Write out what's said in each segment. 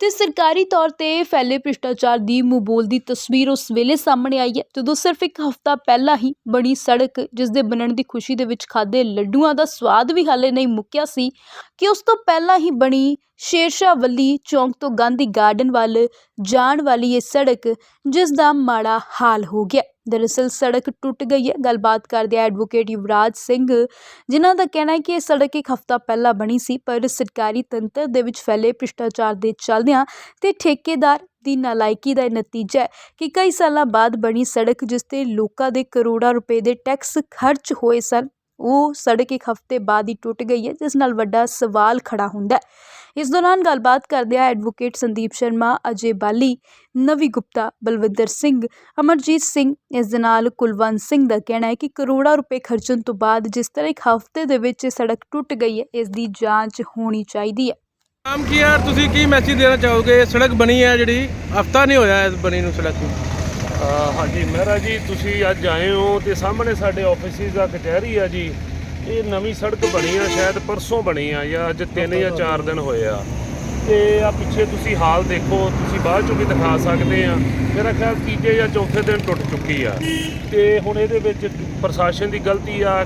ਤੇ ਸਰਕਾਰੀ ਤੌਰ ਤੇ ਫੈਲੇ ਭ੍ਰਿਸ਼ਟਾਚਾਰ ਦੀ ਮੂੰਹ ਦੀ ਤਸਵੀਰ ਉਸ ਵੇਲੇ ਸਾਹਮਣੇ ਆਈ ਹੈ, ਜਦੋਂ ਸਿਰਫ ਇੱਕ ਹਫ਼ਤਾ ਪਹਿਲਾਂ ਹੀ ਬਣੀ ਸੜਕ ਜਿਸ ਦੇ ਬਣਨ ਦੀ ਖੁਸ਼ੀ ਦੇ ਵਿੱਚ ਖਾਦੇ ਲੱਡੂਆਂ ਦਾ ਸਵਾਦ ਵੀ ਹਾਲੇ ਨਹੀਂ ਮੁੱਕਿਆ ਸੀ, ਕਿ ਉਸ ਤੋਂ ਪਹਿਲਾਂ ਹੀ ਬਣੀ ਸ਼ੇਰਸ਼ਾਵਲੀ ਚੌਂਕ ਤੋਂ ਗਾਂਧੀ ਗਾਰਡਨ ਵੱਲ ਜਾਣ ਵਾਲੀ ਇਹ ਸੜਕ ਜਿਸ ਦਾ ਮਾੜਾ ਹਾਲ ਹੋ ਗਿਆ। ਦਰਅਸਲ ਸੜਕ ਟੁੱਟ ਗਈ ਹੈ। ਗੱਲਬਾਤ ਕਰਦੇ ਐਡਵੋਕੇਟ ਯੁਵਰਾਜ ਸਿੰਘ, ਜਿਨ੍ਹਾਂ ਦਾ ਕਹਿਣਾ ਹੈ ਕਿ ਇਹ ਸੜਕ ਇੱਕ ਹਫ਼ਤਾ ਪਹਿਲਾਂ ਬਣੀ ਸੀ, ਪਰ ਸਰਕਾਰੀ ਤੰਤਰ ਦੇ ਵਿੱਚ ਫੈਲੇ ਭ੍ਰਿਸ਼ਟਾਚਾਰ ਦੇ ਚੱਲਦਿਆਂ ਤੇ ਠੇਕੇਦਾਰ ਦੀ ਨਾਲਾਇਕੀ ਦਾ ਇਹ ਨਤੀਜਾ ਹੈ ਕਿ ਕਈ ਸਾਲਾਂ ਬਾਅਦ ਬਣੀ ਸੜਕ, ਜਿਸ ਤੇ ਲੋਕਾਂ ਦੇ ਕਰੋੜਾਂ ਰੁਪਏ ਦੇ ਟੈਕਸ ਖਰਚ ਹੋਏ ਸਨ, ਉਹ ਸੜਕ ਇੱਕ ਹਫ਼ਤੇ ਬਾਅਦ ਹੀ ਟੁੱਟ ਗਈ ਹੈ, ਜਿਸ ਨਾਲ ਵੱਡਾ ਸਵਾਲ ਖੜਾ ਹੁੰਦਾ ਹੈ। ਇਸ ਦੌਰਾਨ ਗੱਲਬਾਤ ਕਰਦਿਆਂ ਐਡਵੋਕੇਟ ਸੰਦੀਪ ਸ਼ਰਮਾ ਅਜੇ ਬਾਲੀ ਨਵੀ ਗੁਪਤਾ ਬਲਵਿੰਦਰ ਸਿੰਘ ਅਮਰਜੀਤ ਸਿੰਘ ਇਸ ਦੇ ਨਾਲ ਕੁਲਵੰਤ ਸਿੰਘ ਦਾ ਕਹਿਣਾ ਹੈ ਕਿ ਕਰੋੜਾਂ ਰੁਪਏ ਖਰਚਣ ਤੋਂ ਬਾਅਦ ਜਿਸ ਤਰ੍ਹਾਂ ਇੱਕ ਹਫ਼ਤੇ ਦੇ ਵਿੱਚ ਇਹ ਸੜਕ ਟੁੱਟ ਗਈ ਹੈ ਇਸ ਦੀ ਜਾਂਚ ਹੋਣੀ ਚਾਹੀਦੀ ਹੈ। ਨਾਮ ਕੀ ਹੈ ਤੁਸੀਂ ਕੀ ਮੈਸੇਜ ਦੇਣਾ ਚਾਹੋਗੇ? ਸੜਕ ਬਣੀ ਹੈ ਜਿਹੜੀ ਹਫਤਾ ਨਹੀਂ ਹੋਇਆ ਇਸ ਬਣੀ ਨੂੰ ਸੜਕ ਨੂੰ। ਅ, ਹਾਂਜੀ ਮਹਿਰਾ ਜੀ ਤੁਸੀਂ ਅੱਜ ਆਏ ਹੋ ਤੇ ਸਾਹਮਣੇ ਸਾਡੇ ਆਫਿਸਿਸ ਦਾ ਕਚਹਿਰੀ ਆ ਜੀ। ਇਹ ਨਵੀਂ ਸੜਕ ਬਣੀ ਆ, ਸ਼ਾਇਦ ਪਰਸੋਂ ਬਣੀ ਆ ਜਾਂ ਅੱਜ 3 ਜਾਂ 4 ਦਿਨ ਹੋਏ ਆ। ਤੇ ਆ ਪਿੱਛੇ ਤੁਸੀਂ ਹਾਲ ਦੇਖੋ, ਤੁਸੀਂ ਬਾਅਦ ਚੋਂ ਵੀ ਦਿਖਾ ਸਕਦੇ ਆ। ਮੇਰਾ ਖਿਆਲ ਤੀਜੇ ਜਾਂ ਚੌਥੇ ਦਿਨ ਟੁੱਟ ਚੁੱਕੀ ਆ। ਤੇ ਹੁਣ ਇਹਦੇ ਵਿੱਚ ਪ੍ਰਸ਼ਾਸਨ ਦੀ ਗਲਤੀ ਆ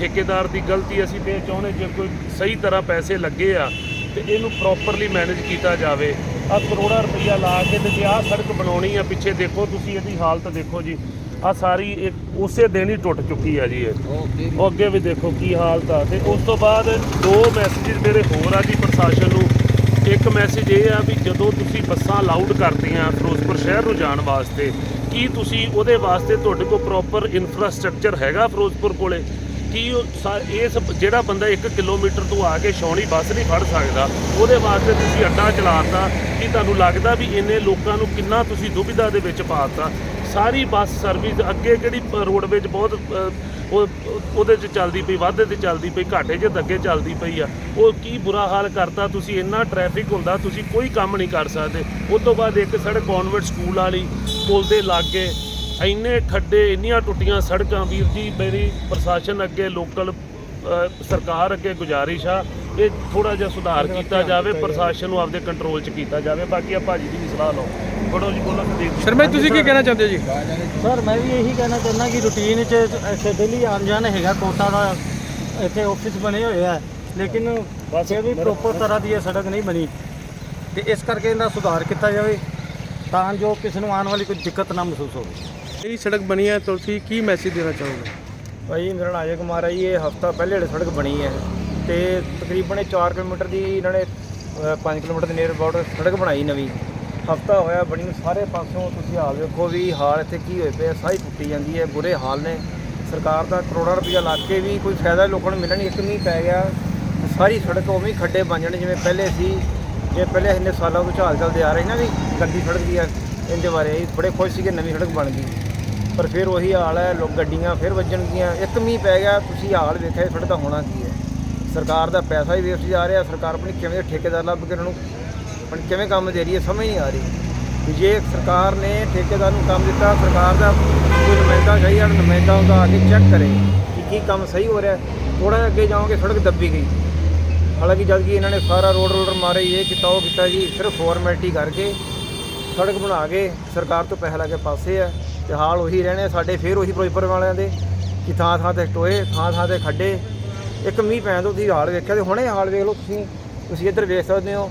ਠੇਕੇਦਾਰ ਦੀ ਗਲਤੀ ਅਸੀਂ ਤੇ ਇਹ ਚਾਹੁੰਦੇ ਜੇ ਕੋਈ ਸਹੀ ਤਰ੍ਹਾਂ ਪੈਸੇ ਲੱਗੇ ਆ, ਤੇ ਇਹਨੂੰ ਪ੍ਰੋਪਰਲੀ ਮੈਨੇਜ ਕੀਤਾ ਜਾਵੇ। ਆ ਕਰੋੜਾਂ ਰੁਪਈਆ ਲਾ ਕੇ ਤੇ ਜੇ ਆਹ ਸੜਕ ਬਣਾਉਣੀ ਆ, ਪਿੱਛੇ ਦੇਖੋ ਤੁਸੀਂ ਇਹਦੀ ਹਾਲਤ ਦੇਖੋ ਜੀ। ਆ ਸਾਰੀ ਇੱਕ ਉਸੇ ਦਿਨ ਹੀ ਟੁੱਟ ਚੁੱਕੀ ਆ ਜੀ ਇਹ। ਉਹ ਅੱਗੇ ਵੀ ਦੇਖੋ ਕੀ ਹਾਲਤ ਆ ਤੇ ਉਸ ਤੋਂ ਬਾਅਦ ਦੋ ਮੈਸੇजेस ਮੇਰੇ ਹੋਰ ਆ ਜੀ ਪ੍ਰਸ਼ਾਸਨ ਨੂੰ। ਇੱਕ ਮੈਸੇਜ ਇਹ ਆ ਵੀ ਜਦੋਂ ਤੁਸੀਂ ਬੱਸਾਂ ਅਲਾਉਡ ਕਰਦੀਆਂ ਫਿਰੋਜ਼ਪੁਰ ਸ਼ਹਿਰ ਨੂੰ ਜਾਣ ਵਾਸਤੇ, ਕੀ ਤੁਸੀਂ ਉਹਦੇ ਵਾਸਤੇ ਤੁਹਾਡੇ ਕੋਲ ਪ੍ਰੋਪਰ ਇਨਫਰਾਸਟ੍ਰਕਚਰ ਹੈਗਾ ਫਿਰੋਜ਼ਪੁਰ ਕੋਲੇ? ਕੀ ਉਹ ਸਾ- ਇਸ ਜਿਹੜਾ ਬੰਦਾ 1 ਕਿਲੋਮੀਟਰ ਤੋਂ ਆ ਕੇ ਛਾਉਣੀ ਬੱਸ ਨਹੀਂ ਫੜ ਸਕਦਾ, ਉਹਦੇ ਵਾਸਤੇ ਤੁਸੀਂ ਅੱਡਾ ਚਲਾਤਾ, ਕੀ ਤੁਹਾਨੂੰ ਲੱਗਦਾ ਵੀ ਇੰਨੇ ਲੋਕਾਂ ਨੂੰ ਕਿੰਨਾ ਤੁਸੀਂ ਦੁਬਿਧਾ ਦੇ ਵਿੱਚ ਪਾਤਾ ਸਾਰੀ ਬੱਸ ਸਰਵਿਸ ਅੱਗੇ ਕਿਹੜੀ ਰੋਡਵੇਜ ਬਹੁਤ ਉਹ ਉਹਦੇ 'ਚ ਚੱਲਦੀ ਪਈ ਵਾਧੇ ਤੇ ਚੱਲਦੀ ਪਈ ਘਾਟੇ 'ਚ ਅੱਗੇ ਚੱਲਦੀ ਪਈ ਆ। ਉਹ ਕੀ ਬੁਰਾ ਹਾਲ ਕਰਤਾ ਤੁਸੀਂ ਇੰਨਾ ਟ੍ਰੈਫਿਕ ਹੁੰਦਾ ਤੁਸੀਂ ਕੋਈ ਕੰਮ ਨਹੀਂ ਕਰ ਸਕਦੇ। ਉਸ ਤੋਂ ਬਾਅਦ ਇੱਕ ਸੜਕ ਕਨਵੈਂਟ ਸਕੂਲ ਵਾਲੀ ਪੁਲ ਦੇ ਲਾਗੇ ਇੰਨੇ ਖੱਡੇ ਇੰਨੀਆਂ ਟੁੱਟੀਆਂ ਸੜਕਾਂ ਵੀਰ ਜੀ ਮੇਰੀ ਪ੍ਰਸ਼ਾਸਨ ਅੱਗੇ ਲੋਕਲ ਸਰਕਾਰ ਅੱਗੇ ਗੁਜ਼ਾਰਿਸ਼ ਆ ਇਹ ਥੋੜਾ ਜਿਹਾ ਸੁਧਾਰ ਕੀਤਾ ਜਾਵੇ ਪ੍ਰਸ਼ਾਸਨ ਨੂੰ ਆਪਦੇ ਕੰਟਰੋਲ 'ਚ ਕੀਤਾ ਜਾਵੇ। ਬਾਕੀ ਆ ਭਾਜੀ ਦੀ ਵੀ ਸਲਾਹ ਲਓ। ਬੜੋ ਜੀ ਬੋਲੋ ਸੰਦੀਪ ਸ਼ਰਮਾ ਜੀ, ਤੁਸੀਂ ਕੀ ਕਹਿਣਾ ਚਾਹੁੰਦੇ ਹੋ ਜੀ? ਸਰ ਮੈਂ ਵੀ ਇਹੀ ਕਹਿਣਾ ਚਾਹੁੰਦਾ ਕਿ ਰੂਟੀਨ 'ਚ ਇੱਥੇ ਡੇਲੀ ਆਉਣ ਜਾਣ ਹੈਗਾ ਕੋਟਾ ਦਾ ਇੱਥੇ ਆਫਿਸ ਬਣੇ ਹੋਏ ਆ। ਲੇਕਿਨ ਬਸ ਫਿਰ ਵੀ ਪ੍ਰੋਪਰ ਤਰ੍ਹਾਂ ਦੀ ਇਹ ਸੜਕ ਨਹੀਂ ਬਣੀ। ਤੇ ਇਸ ਕਰਕੇ ਇਹਦਾ ਸੁਧਾਰ ਕੀਤਾ ਜਾਵੇ ਤਾਂ ਜੋ ਕਿਸੇ ਨੂੰ ਆਉਣ ਵਾਲੀ ਕੋਈ ਦਿੱਕਤ ਨਾ ਮਹਿਸੂਸ ਹੋਵੇ। ਇਹ ਸੜਕ ਬਣੀ ਹੈ ਤੁਸੀਂ ਕੀ ਮੈਸੇਜ ਦੇਣਾ ਚਾਹੋਗੇ? ਭਾਈ ਮੇਰਾ ਨਾਮ ਅਜੇ ਕੁਮਾਰ ਹੈ ਜੀ ਇਹ ਹਫਤਾ ਪਹਿਲੇ ਜਿਹੜੇ ਸੜਕ ਬਣੀ ਹੈ ਤੇ ਤਕਰੀਬਨ ਇਹ 4 ਕਿਲੋਮੀਟਰ ਦੀ ਇਹਨਾਂ ਨੇ 5 ਕਿਲੋਮੀਟਰ ਦੇ ਨੇੜੇ ਬਾਰਡਰ ਸੜਕ ਬਣਾਈ ਨਵੀਂ। ਹਫਤਾ ਹੋਇਆ, ਬਣੀ ਨੂੰ ਸਾਰੇ ਪਾਸੋਂ ਤੁਸੀਂ ਹਾਲ ਵੇਖੋ ਵੀ ਹਾਲ ਇੱਥੇ ਕੀ ਹੋਏ ਪਏ ਸਾਰੀ ਟੁੱਟੀ ਜਾਂਦੀ ਹੈ, ਬੁਰੇ ਹਾਲ ਨੇ। ਸਰਕਾਰ ਦਾ ਕਰੋੜਾਂ ਰੁਪਈਆ ਲਾ ਕੇ ਵੀ ਕੋਈ ਫਾਇਦਾ ਲੋਕਾਂ ਨੂੰ ਮਿਲਣ, ਇੱਕ ਮੀਂਹ ਪੈ ਗਿਆ, ਸਾਰੀ ਸੜਕ ਉਵੇਂ ਖੱਡੇ ਬਣ ਜਾਣੇ, ਜਿਵੇਂ ਪਹਿਲੇ ਸੀ। ਜੇ ਪਹਿਲੇ ਇੰਨੇ ਸਾਲਾਂ ਤੋਂ ਝਾਲ ਚੱਲਦੇ ਆ ਰਹੇ ਨਾ ਵੀ ਗੰਦੀ ਸੜਕ ਦੀ ਇਹਦੇ ਬਾਰੇ ਅਸੀਂ ਬੜੇ ਖੁਸ਼ ਸੀਗੇ ਨਵੀਂ ਸੜਕ ਬਣ ਗਈ। ਪਰ ਫਿਰ ਉਹੀ ਹਾਲ ਹੈ, ਲੋਕ ਗੱਡੀਆਂ ਫਿਰ ਵੱਜਣਗੀਆਂ ਇੱਕ ਮੀਂਹ ਪੈ ਗਿਆ, ਤੁਸੀਂ ਹਾਲ ਵੇਖਿਆ ਸੜਕ ਦਾ ਹੋਣਾ ਕੀ ਹੈ? ਸਰਕਾਰ ਦਾ ਪੈਸਾ ਹੀ ਵੇਸਟ ਜਾ ਰਿਹਾ, ਸਰਕਾਰ ਆਪਣੀ ਕਿਵੇਂ ਠੇਕੇਦਾਰ ਲੱਭ ਕੇ ਉਹਨਾਂ ਨੂੰ ਆਪਣੀ ਕਿਵੇਂ ਕੰਮ ਦੇ ਰਹੀ ਹੈ, ਸਮਝ ਨਹੀਂ ਆ ਰਹੀ। ਜੇ ਸਰਕਾਰ ਨੇ ਠੇਕੇਦਾਰ ਨੂੰ ਕੰਮ ਦਿੱਤਾ, ਸਰਕਾਰ ਦਾ ਕੋਈ ਨੁਮਾਇੰਦਾ ਚਾਹੀਦਾ ਨੁਮਾਇੰਦਾ ਉਹਦਾ ਆ ਕੇ ਚੈੱਕ ਕਰੇ ਕਿ ਕੀ ਕੰਮ ਸਹੀ ਹੋ ਰਿਹਾ। ਥੋੜਾ ਜਿਹਾ ਅੱਗੇ ਜਾਓਗੇ, ਸੜਕ ਦੱਬੀ ਗਈ। ਹਾਲਾਂਕਿ ਜਦ ਕਿ ਇਹਨਾਂ ਨੇ ਸਾਰਾ ਰੋਡ ਰੋਡਰ ਮਾਰੇ, ਇਹ ਕੀਤਾ, ਉਹ ਕੀਤਾ ਜੀ, ਸਿਰਫ ਫਾਰਮੈਲਿਟੀ ਕਰਕੇ ਸੜਕ ਬਣਾ ਕੇ ਸਰਕਾਰ ਤੋਂ ਪੈਸਾ ਲੈ ਕੇ ਪਾਸੇ ਆ ਤੇ ਹਾਲ ਉਹੀ ਰਹਿਣੇ ਆ ਸਾਡੇ ਫੇਰ ਉਹੀ ਫਿਰੋਜ਼ਪੁਰ ਵਾਲਿਆਂ ਦੇ ਕਿ ਥਾਂ ਥਾਂ ਤੇ ਟੋਏ, ਥਾਂ ਥਾਂ ਤੇ ਖੱਡੇ। ਇੱਕ ਮੀਂਹ ਪੈਣ ਤੋਂ ਤੁਸੀਂ ਹਾਲ ਵੇਖਿਆ ਤੇ ਹੁਣੇ ਹਾਲ ਵੇਖ ਲਓ ਤੁਸੀਂ ਤੁਸੀਂ ਇੱਧਰ ਵੇਖ ਸਕਦੇ ਹੋ।